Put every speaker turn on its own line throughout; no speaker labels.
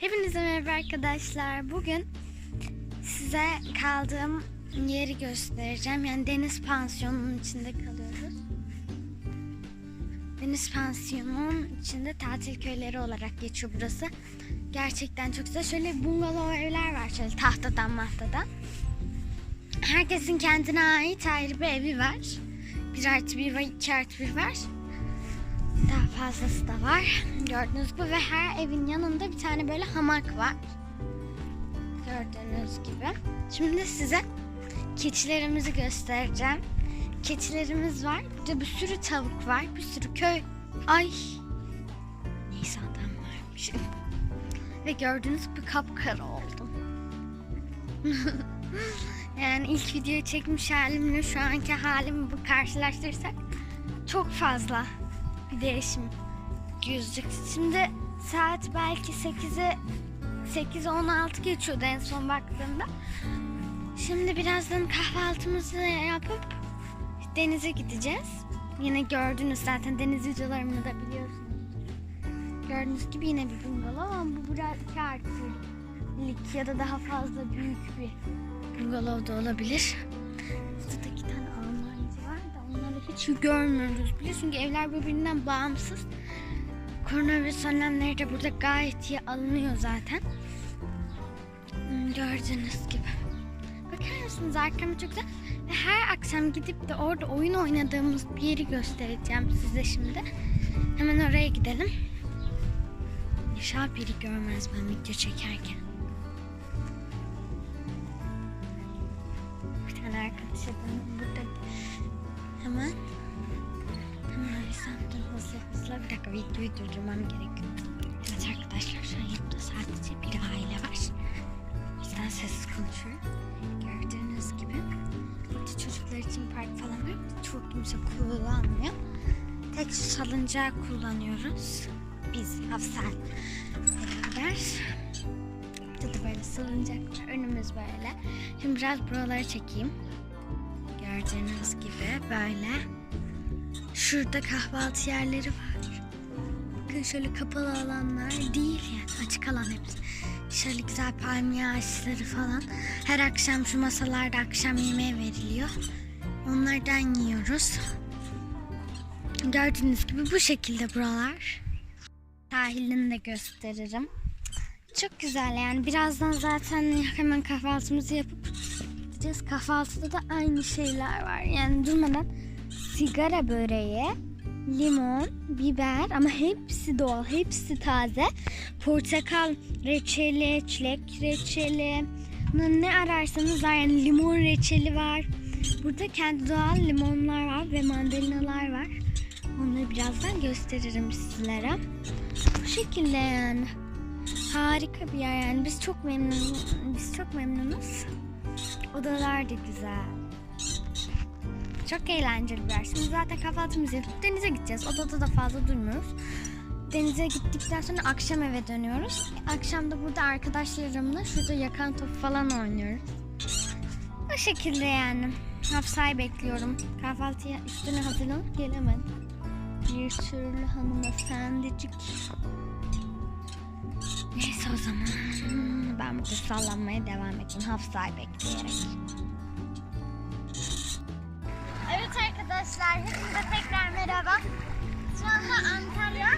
Hepinize merhaba arkadaşlar. Bugün size kaldığım yeri göstereceğim. Yani deniz pansiyonunun içinde kalıyoruz. Deniz pansiyonunun içinde tatil köyleri olarak geçiyor burası. Gerçekten çok güzel. Şöyle bungalov evler var şöyle tahtadan mahtadan. Herkesin kendine ait ayrı bir evi var. Bir artı bir var, iki artı bir var. Daha fazlası da var. Gördüğünüz gibi ve her evin yanında bir tane böyle hamak var. Gördüğünüz gibi. Şimdi size keçilerimizi göstereceğim. Keçilerimiz var. Bir de bir sürü tavuk var. Bir sürü köy. Ay. Neyse adam varmış. ve gördüğünüz gibi kapkara oldum. yani ilk videoyu çekmiş halimle şu anki halimi bu karşılaştırırsak çok fazla bir değişim gözlük. Şimdi saat belki 8'e 8-16 geçiyordu en son baktığımda. Şimdi birazdan kahvaltımızı yapıp denize gideceğiz. Yine gördünüz zaten deniz videolarımı da biliyorsunuz. Gördüğünüz gibi yine bir bungalov ama bu biraz iki artı ya da daha fazla büyük bir bungalov da olabilir. Burada da iki tane hiç görmüyoruz bile çünkü evler birbirinden bağımsız. Koronavirüs önlemleri de burada gayet iyi alınıyor zaten. Hmm, Gördüğünüz gibi. Bakar mısınız arkama çok güzel. Ve her akşam gidip de orada oyun oynadığımız bir yeri göstereceğim size şimdi. Hemen oraya gidelim. İnşallah biri görmez ben video çekerken. Bir tane arkadaş adamım burada. Hemen. Hemen dur hızlı hızlı. Bir dakika videoyu durdurmam gerekiyor. Evet arkadaşlar şu an yanımda sadece bir aile var. O yüzden sessiz konuşuyorum. Gördüğünüz gibi burada çocuklar için park falan var. Çok kimse kullanmıyor. Tek salıncağı kullanıyoruz. Biz Hafsal beraber. Burada da böyle salıncak var. Önümüz böyle. Şimdi biraz buraları çekeyim. Gördüğünüz gibi böyle. Şurada kahvaltı yerleri var. Bakın şöyle kapalı alanlar değil yani açık alan hepsi. Şöyle güzel palmiye ağaçları falan. Her akşam şu masalarda akşam yemeği veriliyor. Onlardan yiyoruz. Gördüğünüz gibi bu şekilde buralar. Sahilini de gösteririm. Çok güzel yani birazdan zaten hemen kahvaltımızı yapıp gideceğiz. Kahvaltıda da aynı şeyler var. Yani durmadan sigara böreği, limon, biber ama hepsi doğal, hepsi taze. Portakal reçeli, çilek reçeli, ne ararsanız var yani limon reçeli var. Burada kendi doğal limonlar var ve mandalinalar var. Onları birazdan gösteririm sizlere. Bu şekilde yani. Harika bir yer yani. Biz çok memnunuz. Biz çok memnunuz. Odalar da güzel. Çok eğlenceli bir yer. Şimdi zaten kahvaltımızı yapıp denize gideceğiz. Odada da fazla durmuyoruz. Denize gittikten sonra akşam eve dönüyoruz. Akşam da burada arkadaşlarımla şurada yakan top falan oynuyoruz. O şekilde yani. Hafsa'yı bekliyorum. Kahvaltıya üstüne hazırlanıp gelemedim. Bir türlü hanımefendicik. Neyse o zaman. Ben burada sallanmaya devam edeyim Hafsa'yı bekleyerek. Evet arkadaşlar, hepinize tekrar merhaba. Şu anda Antalya,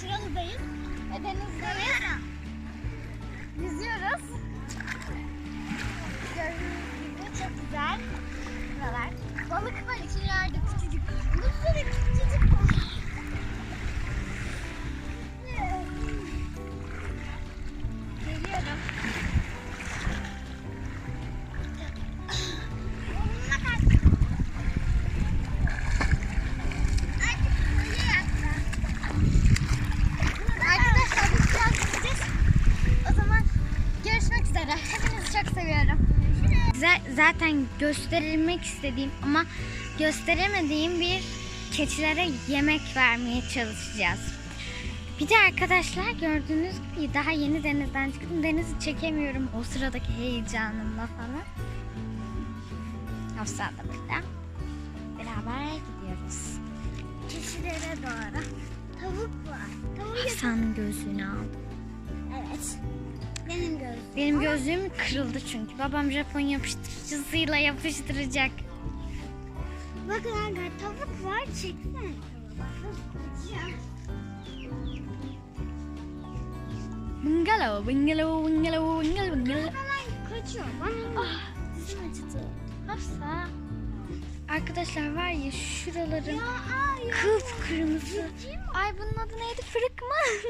Çıralı'dayız ve denizdeyiz. Yüzüyoruz. Gördüğünüz gibi çok güzel buralar. Balık var içeride Zaten gösterilmek istediğim ama gösteremediğim bir keçilere yemek vermeye çalışacağız. Bir de arkadaşlar gördüğünüz gibi daha yeni denizden çıktım. Denizi çekemiyorum o sıradaki heyecanımla falan. Hafsa da burada. Beraber gidiyoruz. Keçilere doğru. Tavuk var. Tavuk Hafsa'nın gözlüğünü aldım.
Evet.
Benim gözlüğüm kırıldı çünkü. Babam Japon yapıştırıcısıyla yapıştıracak.
Bakın Agar tavuk var çeksene.
Bungalow, bungalow, bungalow, bungalow, bungalow.
Hemen kaçıyor. Bana
Ah,
dişim acıdı.
Hafsa. Arkadaşlar var ya şuraları
Ya ay ya.
kıpkırmızı. Ay bunun adı neydi? Fırık mı?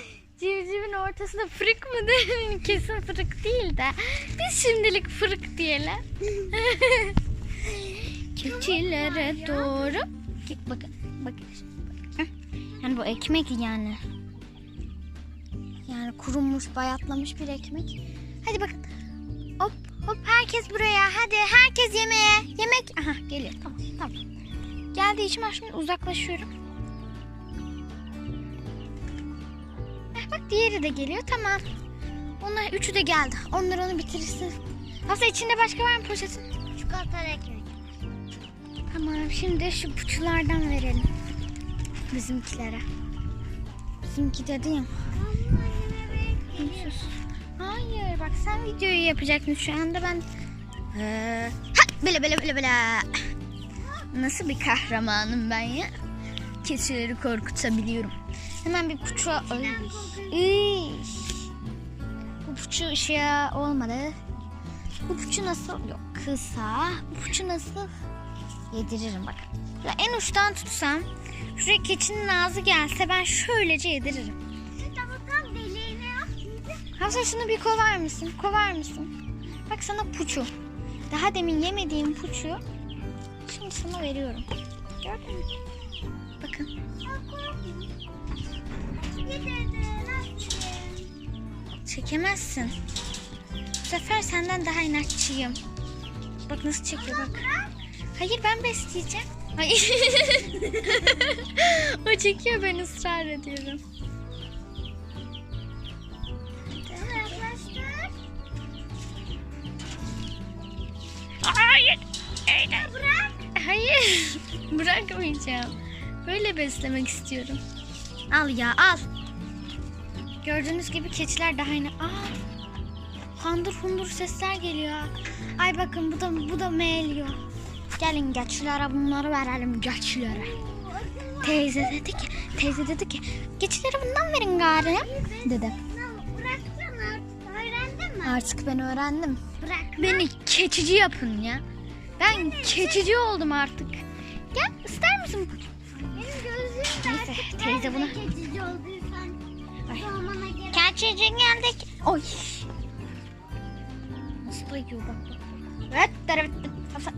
Civcivin ortasında fırık mı değil? Kesin fırık değil de. Biz şimdilik fırık diyelim. Keçilere doğru. Bakın, bakın. Heh. Yani bu ekmek yani. Yani kurumuş, bayatlamış bir ekmek. Hadi bakın. Hop hop herkes buraya. Hadi herkes yemeğe. Yemek. Aha geliyor. Tamam tamam. Geldi içim şimdi uzaklaşıyorum. Diğeri de geliyor. Tamam. Onlar üçü de geldi. Onlar onu bitirirsin. Aslında içinde başka var mı poşetin?
Çikolatalı ekmek.
Tamam şimdi şu puçulardan verelim. Bizimkilere. Bizimki dedi ya. Hayır bak sen videoyu yapacaksın şu anda ben Ee, ha, böyle böyle böyle böyle. Nasıl bir kahramanım ben ya? Keçileri korkutabiliyorum. Hemen bir puçu Ay. Iy. Bu puçu ışığa olmadı. Bu puçu nasıl? Yok kısa. Bu puçu nasıl? Yediririm bak. Ya en uçtan tutsam şuraya keçinin ağzı gelse ben şöylece yediririm. Hafsa şunu bir kovar mısın? Kovar mısın? Bak sana puçu. Daha demin yemediğim puçu şimdi sana veriyorum. Gördün mü? Bakın. Çekemezsin. Bu sefer senden daha inatçıyım. Bak nasıl çekiyor bak. Hayır ben besleyeceğim. Hayır. o çekiyor ben ısrar ediyorum. Hayır. Bırak. Hayır. Bırakmayacağım. Böyle beslemek istiyorum. Al ya al. Gördüğünüz gibi keçiler daha yine. Aa. Handır hundur sesler geliyor. Ay bakın bu da bu da meğliyor. Gelin geçilere bunları verelim geçilere. Teyze dedi ki, teyze dedi ki, geçilere bundan verin gari. Dedi. Artık ben öğrendim.
Bırak.
Beni keçici yapın ya. Ben keçici oldum artık. Gel ister misin?
Benim gözlüğüm de
Neyse,
artık
teyze buna-
Geçici olduysan. Gerek.
Keçici geldik. Oy. Nasıl da yiyor bak. Evet, evet. Hafsa.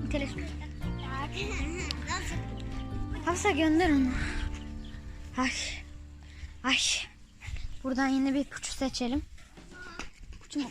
Nasıl?
Hafsa gönder onu. Ay. Ay. Buradan yine bir puçu seçelim. Puçum